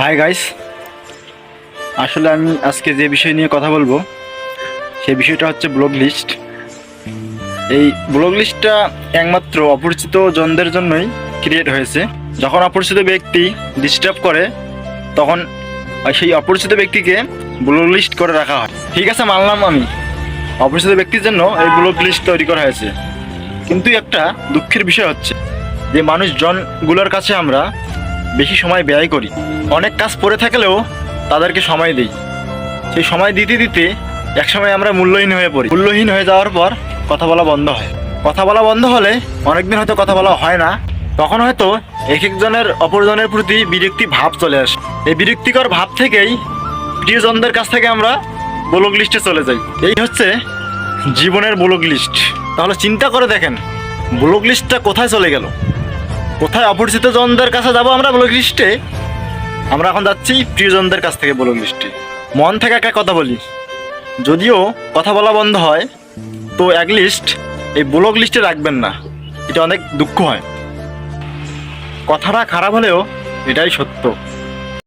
Hi guys আসলে আমি আজকে যে বিষয় নিয়ে কথা বলব, সেই বিষয়টা হচ্ছে ব্লগ লিস্ট এই ব্লগ লিস্টটা একমাত্র অপরিচিত জনদের জন্যই ক্রিয়েট হয়েছে। যখন অপরিচিত ব্যক্তি ডিস্টার্ব করে, তখন সেই অপরিচিত ব্যক্তিকে ব্লগ লিস্ট করে রাখা হয়। ঠিক আছে, মানলাম আমি। অপরিচিত ব্যক্তির জন্য এই ব্লগ লিস্ট তৈরি করা হয়েছে। কিন্তু একটা দুঃখের বিষয় হচ্ছে যে, মানুষজনগুলোর কাছে আমরা বেশি সময় ব্যয় করি। অনেক কাজ পড়ে থাকলেও তাদেরকে সময় দিই। সেই সময় দিতে দিতে একসময় আমরা মূল্যহীন হয়ে পড়ি। মূল্যহীন হয়ে যাওয়ার পর কথা বলা বন্ধ হয়। কথা বলা বন্ধ হলে অনেকদিন হয়তো কথা বলা হয় না। তখন হয়তো এক একজনের অপরজনের প্রতি বিরক্তি ভাব চলে আসে। এই বিরক্তিকর ভাব থেকেই প্রিয়জনদের কাছ থেকে আমরা ব্লগ লিস্টে চলে যাই। এই হচ্ছে জীবনের ব্লগ লিস্ট। তাহলে চিন্তা করে দেখেন ব্লগ লিস্টটা কোথায় চলে গেল? কোথায় অপরিচিত জনদের কাছে যাব আমরা ব্লগ লিস্টে আমরা এখন যাচ্ছি প্রিয়জনদের কাছ থেকে ব্লগ লিস্টে মন থেকে একটা কথা বলি। যদিও কথা বলা বন্ধ হয়, তো এক লিস্ট এই ব্লগ লিস্টে রাখবেন না। এটা অনেক দুঃখ হয়। কথাটা খারাপ হলেও এটাই সত্য।